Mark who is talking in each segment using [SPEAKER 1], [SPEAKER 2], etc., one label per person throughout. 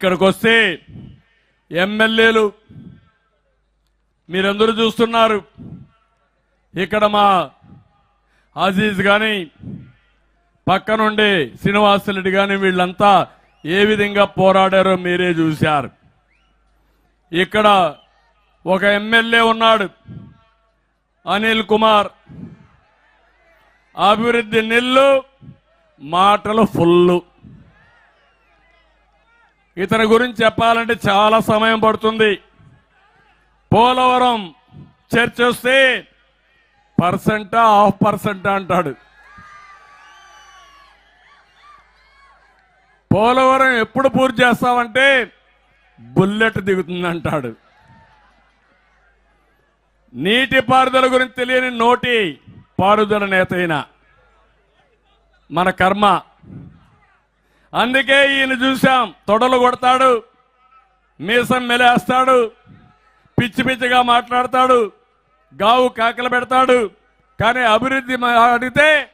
[SPEAKER 1] ఇక్కడికి వస్తే ఎమ్మెల్యేలు మీరందరూ చూస్తున్నారు. ఇక్కడ మా అజీజ్ కానీ పక్కనుండే శ్రీనివాసరెడ్డి కానీ వీళ్ళంతా ఏ విధంగా పోరాడారో మీరే చూశారు. ఇక్కడ ఒక ఎమ్మెల్యే ఉన్నాడు అనిల్ కుమార్. అభివృద్ధి నిల్లు మాటలు ఫుల్లు. ఇతని గురించి చెప్పాలంటే చాలా సమయం పడుతుంది. పోలవరం చర్చ వస్తే పర్సెంటా హాఫ్ పర్సెంటా అంటాడు. పోలవరం ఎప్పుడు పూర్తి చేస్తామంటే బుల్లెట్ దిగుతుంది అంటాడు నీటి పారుదల గురించి తెలియని నోటి పారుదల నేత మన కర్మ అందుకే ఈయన చూశాం. తొడలు కొడతాడు మీసం మెలేస్తాడు పిచ్చి పిచ్చిగా మాట్లాడతాడు గావు కాకలు పెడతాడు. కానీ అభివృద్ధి అడిగితే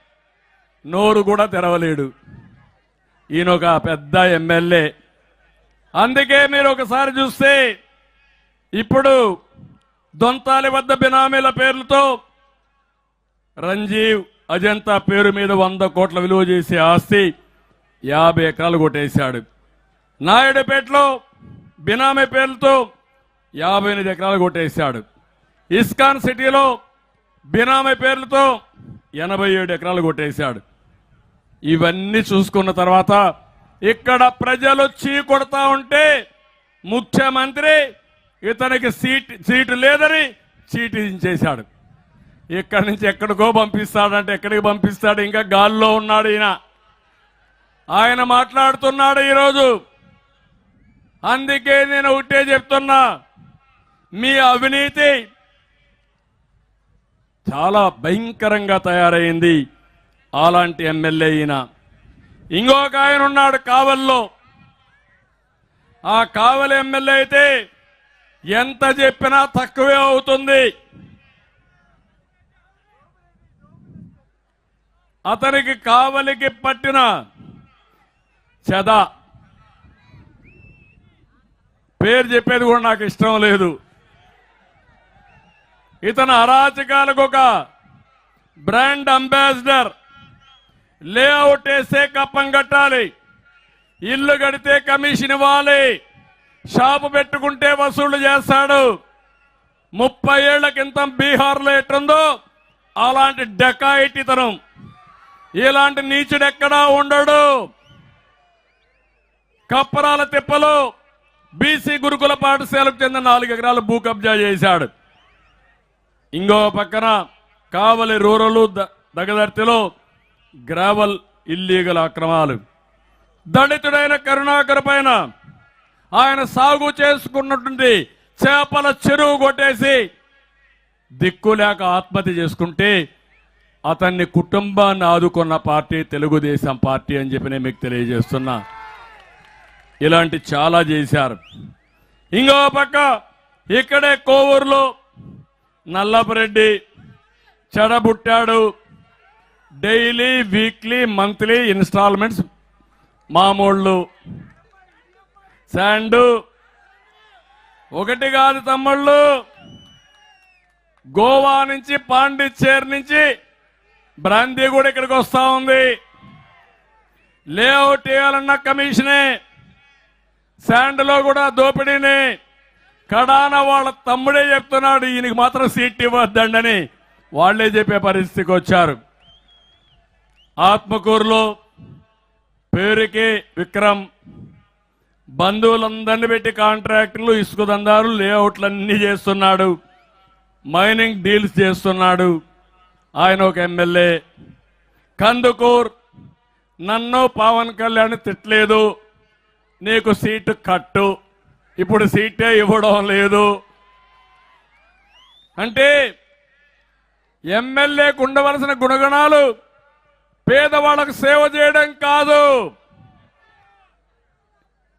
[SPEAKER 1] నోరు కూడా తెరవలేడు. ఈయన ఒక పెద్ద ఎమ్మెల్యే. అందుకే మీరు ఒకసారి చూస్తే ఇప్పుడు దొంతాలి వద్ద బినామీల పేర్లతో రంజీవ్ అజంతా పేరు మీద వంద కోట్ల విలువ చేసే ఆస్తి యాభై ఎకరాలు కొట్టేశాడు. నాయుడుపేటలో బినామీ పేర్లతో యాభై ఎనిమిది ఎకరాలు కొట్టేశాడు. ఇస్కాన్ సిటీలో బినామీ పేర్లతో ఎనభై ఏడు ఎకరాలు కొట్టేశాడు. ఇవన్నీ చూసుకున్న తర్వాత ఇక్కడ ప్రజలు చీ కొడతా ఉంటే ముఖ్యమంత్రి ఇతనికి సీట్ సీటు లేదని చీటించేశాడు. ఇక్కడి నుంచి ఎక్కడికో పంపిస్తాడంటే ఎక్కడికి పంపిస్తాడు? ఇంకా గాల్లో ఉన్నాడు ఈయన. ఆయన మాట్లాడుతున్నాడు ఈరోజు. అందుకే నేను ఒకటే చెప్తున్నా. మీ అవినీతి చాలా భయంకరంగా తయారైంది. అలాంటి ఎమ్మెల్యే ఈయన. ఇంకొక ఆయన ఉన్నాడు కావల్లో. ఆ కావలి ఎమ్మెల్యే అయితే ఎంత చెప్పినా తక్కువే అవుతుంది. అతనికి కావలికి పట్టిన చెద పేరు చెప్పేది కూడా నాకు ఇష్టం లేదు. ఇతను అరాచకాలకు ఒక బ్రాండ్ అంబాసిడర్. లేఅవుట్ వేస్తే కప్పం కట్టాలి. ఇల్లు కడితే కమిషన్ ఇవ్వాలి. షాపు పెట్టుకుంటే వసూళ్ళు చేస్తాడు. ముప్పై ఏళ్ళ క్రితం బీహార్లో ఎట్టుందో అలాంటి డెకాయిట్ ఇతను. ఇలాంటి నీచుడు ఎక్కడా ఉండడు. కప్పరాల తిప్పలు బీసీ గురుకుల పాఠశాలకు చెందిన నాలుగు ఎకరాలు భూ కబ్జా చేశాడు. ఇంకో పక్కన కావలి రూరలు ద- దగదర్తిలో గ్రావల్ ఇల్లీగల్ అక్రమాలు. దళితుడైన కరుణాకర్ పైన ఆయన సాగు చేసుకున్నటువంటి చేపల చెరువు కొట్టేసి దిక్కు లేక ఆత్మహత్య చేసుకుంటే అతన్ని కుటుంబాన్ని ఆదుకున్న పార్టీ తెలుగుదేశం పార్టీ అని చెప్పి నేను మీకు తెలియజేస్తున్నా. ఇలాంటి చాలా చేశారు. ఇంకో పక్క ఇక్కడే కోవూరులో నల్లపరెడ్డి చెడబుట్టాడు. డైలీ వీక్లీ మంత్లీ ఇన్స్టాల్మెంట్స్ మామూళ్ళు. శాండు ఒకటి కాదు తమ్ముళ్ళు. గోవా నుంచి పాండిచ్చేరి నుంచి బ్రాందీ కూడా ఇక్కడికి వస్తూ ఉంది. లేఅవుట్ వేయాలన్న కమిషనే శాండ్లో కూడా దోపిడీని. కడాన వాళ్ళ తమ్ముడే చెప్తున్నాడు ఈయనకి మాత్రం సీట్ ఇవ్వద్దండని. వాళ్ళే చెప్పే పరిస్థితికి వచ్చారు. ఆత్మకూరులో పేరుకి విక్రమ్ బంధువులందరినీ పెట్టి కాంట్రాక్టులు ఇసుక దందాలు లేఅవుట్లన్నీ చేస్తున్నాడు. మైనింగ్ డీల్స్ చేస్తున్నాడు. ఆయన ఒక ఎమ్మెల్యే. కందుకూర్ నన్ను పవన్ కళ్యాణ్ తిట్టలేదు. నీకు సీటు కట్టు. ఇప్పుడు సీటే ఇవ్వడం లేదు. అంటే ఎమ్మెల్యేకు ఉండవలసిన గుణగణాలు పేదవాళ్ళకు సేవ చేయడం కాదు.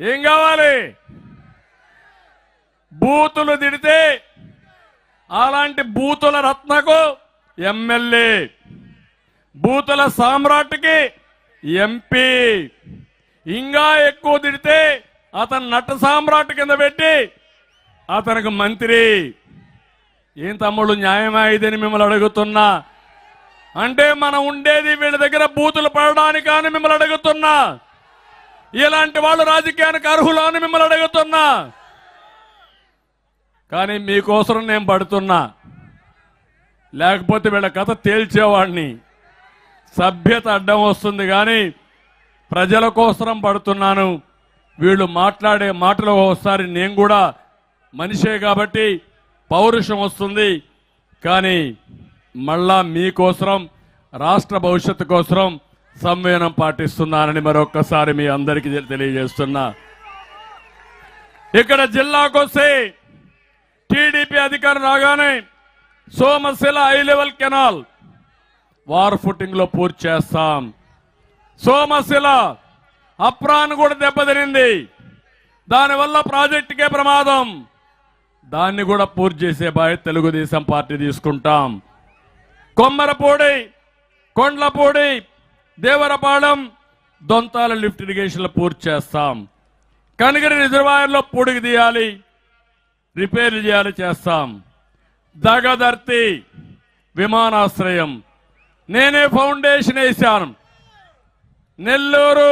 [SPEAKER 1] ఏం కావాలి? బూతులు తిడితే అలాంటి బూతుల రత్నకు ఎమ్మెల్యే. బూతుల సామ్రాట్కి ఎంపీ. ఇంకా ఎక్కువ తిడితే అతను నట సామ్రాట్ కింద పెట్టి అతనికి మంత్రి. ఏం తమ్ముడు న్యాయమా ఇదని మిమ్మల్ని అడుగుతున్నా? అంటే మనం ఉండేది వీళ్ళ దగ్గర బూతులు పడడానికి అని మిమ్మల్ని అడుగుతున్నా. ఇలాంటి వాళ్ళు రాజకీయానికి అర్హులు అని మిమ్మల్ని అడుగుతున్నా. కానీ మీకోసం నేను పడుతున్నా. లేకపోతే వీళ్ళ కథ తేల్చేవాడిని. సభ్యత అడ్డం వస్తుంది కానీ ప్రజల కోసం పడుతున్నాను. వీళ్ళు మాట్లాడే మాటలు ఒకసారి నేను కూడా మనిషే కాబట్టి పౌరుషం వస్తుంది. కానీ మళ్ళా మీకోసం రాష్ట్ర భవిష్యత్తు కోసం సంవేదనం పాటిస్తున్నానని మరొక్కసారి మీ అందరికీ తెలియజేస్తున్నా. ఇక్కడ జిల్లాకొస్తే టీడీపీ అధికారం రాగానే Somasila high level canal war ఫుటింగ్లో పూర్తి చేస్తాం. సోమశిల అప్రాన్ కూడా దెబ్బతినింది దానివల్ల ప్రాజెక్టుకే ప్రమాదం. దాన్ని కూడా పూర్తి చేసే బాధ్యత తెలుగుదేశం పార్టీ తీసుకుంటాం. కొమ్మరపూడి కొండ్లపూడి దేవరపాళెం దొంతాల లిఫ్ట్ ఇరిగేషన్లు పూర్తి చేస్తాం. కనిగిరి రిజర్వాయర్లో పూడికి తీయాలి రిపేర్లు చేయాలి చేస్తాం. దగదర్తి విమానాశ్రయం. నేనే ఫౌండేషన్ వేశాను. నెల్లూరు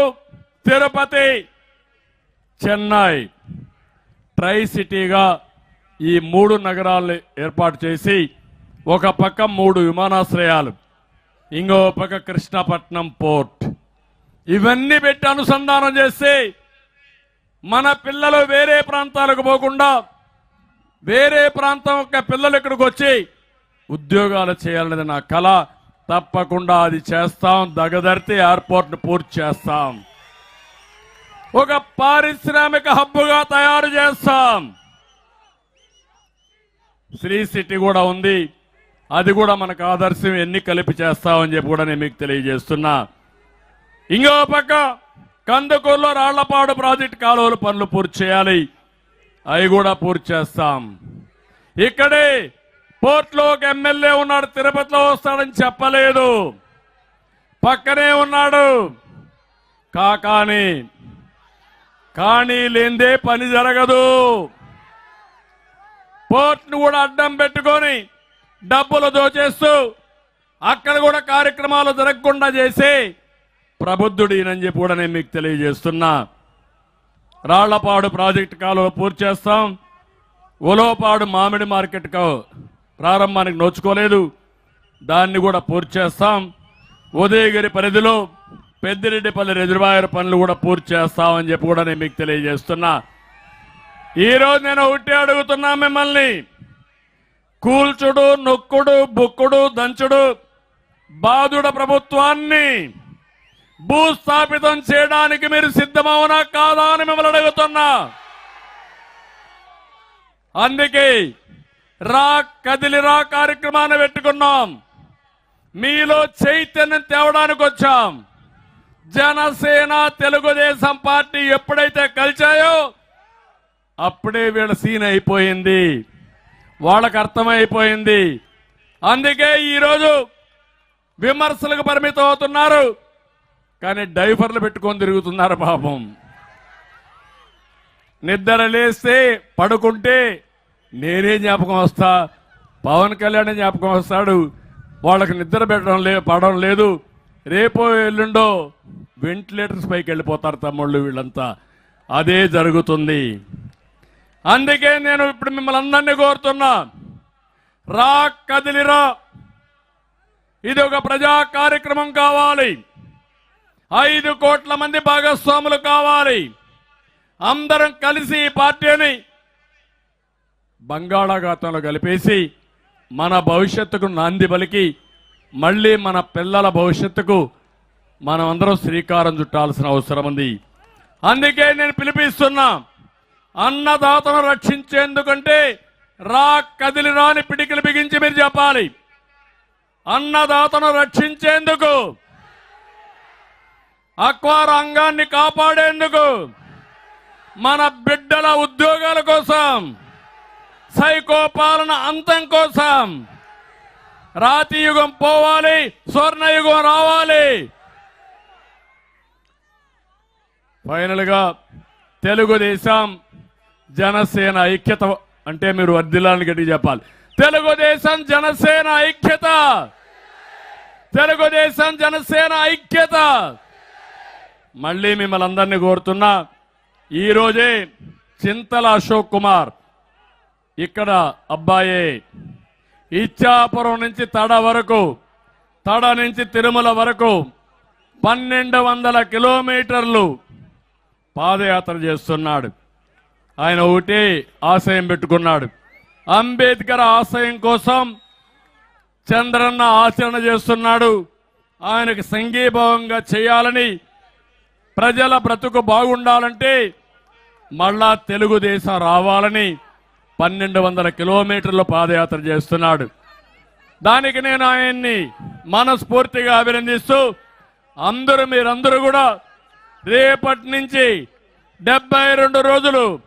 [SPEAKER 1] తిరుపతి చెన్నై. ట్రై సిటీగా ఈ మూడు నగరాలు ఏర్పాటు చేసి ఒక పక్క మూడు విమానాశ్రయాలు ఇంకో పక్క కృష్ణపట్నం పోర్ట్. ఇవన్నీ పెట్టి అనుసంధానం చేస్తే మన పిల్లలు వేరే ప్రాంతాలకు పోకుండా వేరే ప్రాంతం యొక్క పిల్లలు ఇక్కడికి వచ్చి ఉద్యోగాలు చేయాలనేది నా కళ తప్పకుండా అది చేస్తాం. దగదర్తి ఎయిర్పోర్ట్ను పూర్తి చేస్తాం. ఒక పారిశ్రామిక హబ్బుగా తయారు చేస్తాం. శ్రీ సిటీ కూడా ఉంది. అది కూడా మనకు ఆదర్శం ఎన్ని కలిపి చేస్తామని చెప్పి కూడా నేను మీకు తెలియజేస్తున్నా. ఇంకో పక్క కందుకూరులో రాళ్ళపాడు ప్రాజెక్టు కాలువలు పనులు పూర్తి చేయాలి. అవి కూడా పూర్తి చేస్తాం. ఇక్కడే పోర్ట్లో ఒక ఎమ్మెల్యే ఉన్నాడు తిరుపతిలో వస్తాడని చెప్పలేదు. పక్కనే ఉన్నాడు. కాకాని కానీ లేందే పని జరగదు. పోర్ట్ను కూడా అడ్డం పెట్టుకొని డబ్బులు దోచేస్తూ అక్కడ కూడా కార్యక్రమాలు జరగకుండా చేసి ప్రబుద్ధుడు ఈయనని చెప్పి కూడా నేను మీకు తెలియజేస్తున్నా. రాళ్ళపాడు ప్రాజెక్టు కాలువ పూర్తి చేస్తాం. ఉలవపాడు మామిడి మార్కెట్ ప్రారంభానికి నోచుకోలేదు. దాన్ని కూడా పూర్తి చేస్తాం. ఉదయగిరి పరిధిలో పెద్దిరెడ్డిపల్లి రిజర్వాయర్ పనులు కూడా పూర్తి చేస్తామని చెప్పి కూడా నేను మీకు తెలియజేస్తున్నా. ఈ రోజు నేను ఒకటి అడుగుతున్నా మిమ్మల్ని. కూల్చుడు నొక్కుడు బుక్కుడు దంచుడు బాధుడ ప్రభుత్వాన్ని భూస్థాపితం చేయడానికి మీరు సిద్ధమవునా కాదా అని మిమ్మల్ని అడుగుతున్నా. అందుకే రా కదిలిరా కార్యక్రమాన్ని పెట్టుకున్నాం. మీలో చైతన్యం తేవడానికి వచ్చాం. జనసేన తెలుగుదేశం పార్టీ ఎప్పుడైతే కలిచాయో అప్పుడే వీళ్ళ సీన్ అయిపోయింది. వాళ్ళకు అర్థమైపోయింది. అందుకే ఈరోజు విమర్శలకు పరిమితం అవుతున్నారు. కానీ డైఫర్లు పెట్టుకొని తిరుగుతున్నారు పాపం. నిద్ర లేస్తే పడుకుంటే నేనే జ్ఞాపకం వస్తా. పవన్ కళ్యాణ్ జ్ఞాపకం వస్తాడు. వాళ్ళకి నిద్ర పెట్టడం లే పడడం లేదు. రేపో ఎల్లుండో వెంటిలేటర్స్ పైకి వెళ్ళిపోతారు తమ్ముళ్ళు వీళ్ళంతా. అదే జరుగుతుంది. అందుకే నేను ఇప్పుడు మిమ్మల్ని అందరినీ కోరుతున్నా. రా కదిలిరా ఇది ఒక ప్రజా కార్యక్రమం కావాలి. ఐదు కోట్ల మంది భాగస్వాములు కావాలి. అందరం కలిసి ఈ పార్టీని బంగాళాఖాతంలో కలిపేసి మన భవిష్యత్తుకు నాంది పలికి మళ్ళీ మన పిల్లల భవిష్యత్తుకు మనం అందరం శ్రీకారం చుట్టాల్సిన అవసరం ఉంది. అందుకే నేను పిలిపిస్తున్నా అన్నదాతను రక్షించేందుకంటే రా కదిలి రాని పిడికిలు బిగించి మీరు చెప్పాలి. అన్నదాతను రక్షించేందుకు అక్వా రంగాన్ని కాపాడేందుకు మన బిడ్డల ఉద్యోగాల కోసం సైకో పాలన అంతం కోసం రాతి యుగం పోవాలి స్వర్ణయుగం రావాలి. ఫైనల్గా తెలుగుదేశం జనసేన ఐక్యత అంటే మీరు వర్దిలాన్ని గట్టి చెప్పాలి. తెలుగుదేశం జనసేన ఐక్యత. తెలుగుదేశం జనసేన ఐక్యత. మళ్ళీ మిమ్మల్ని అందరినీ కోరుతున్నా ఈరోజే చింతల అశోక్ కుమార్ ఇక్కడ అబ్బాయే ఇచ్చాపురం నుంచి తడ వరకు తడ నుంచి తిరుమల వరకు పన్నెండు వందల కిలోమీటర్లు పాదయాత్ర చేస్తున్నాడు. ఆయన ఒకటి ఆశయం పెట్టుకున్నాడు. అంబేద్కర్ ఆశయం కోసం చంద్రన్న ఆచరణ చేస్తున్నాడు. ఆయనకు సంఘీభావంగా చేయాలని ప్రజల బ్రతుకు బాగుండాలంటే మళ్ళా తెలుగుదేశం రావాలని పన్నెండు వందల కిలోమీటర్లు పాదయాత్ర చేస్తున్నాడు. దానికి నేను ఆయన్ని మనస్ఫూర్తిగా అభినందిస్తూ అందరూ మీరందరూ కూడా రేపటి నుంచి డెబ్బై రెండు రోజులు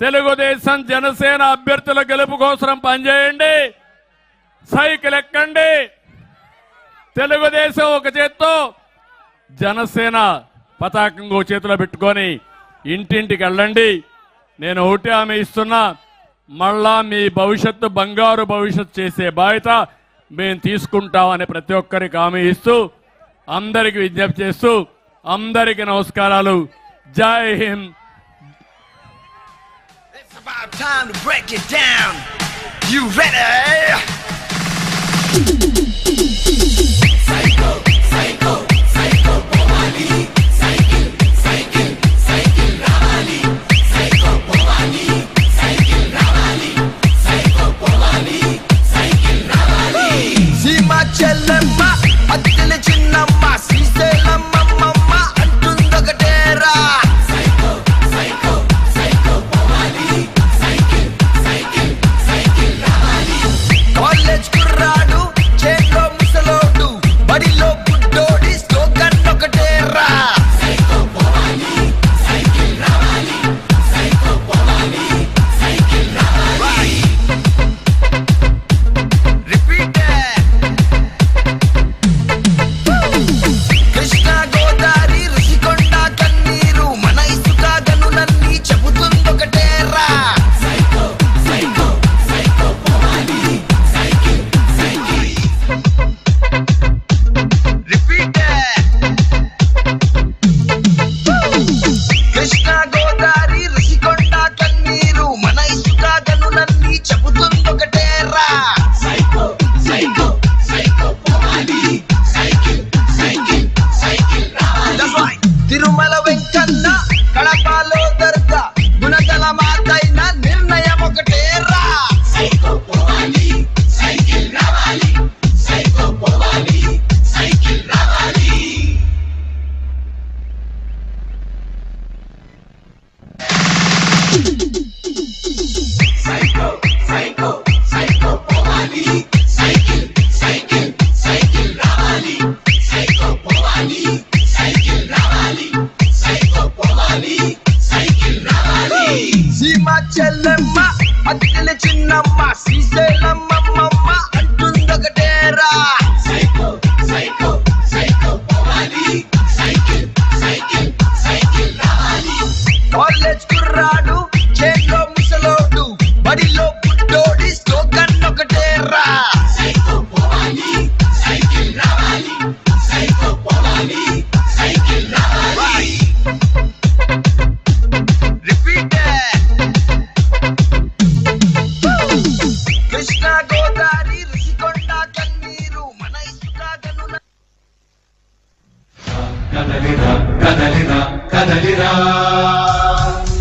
[SPEAKER 1] తెలుగుదేశం జనసేన అభ్యర్థుల గెలుపు కోసం పనిచేయండి. సైకిల్ ఎక్కండి. తెలుగుదేశం ఒక చేత్తో జనసేన పతాకం చేతిలో పెట్టుకొని ఇంటింటికి వెళ్ళండి. నేను ఒకటి ఆమె ఇస్తున్నా. మళ్ళా మీ భవిష్యత్తు బంగారు భవిష్యత్తు చేసే బాధ్యత మేము తీసుకుంటామని ప్రతి ఒక్కరికి హామీ ఇస్తూ అందరికి విజ్ఞప్తి చేస్తూ అందరికి నమస్కారాలు జై Hind
[SPEAKER 2] time to break it down. You ready?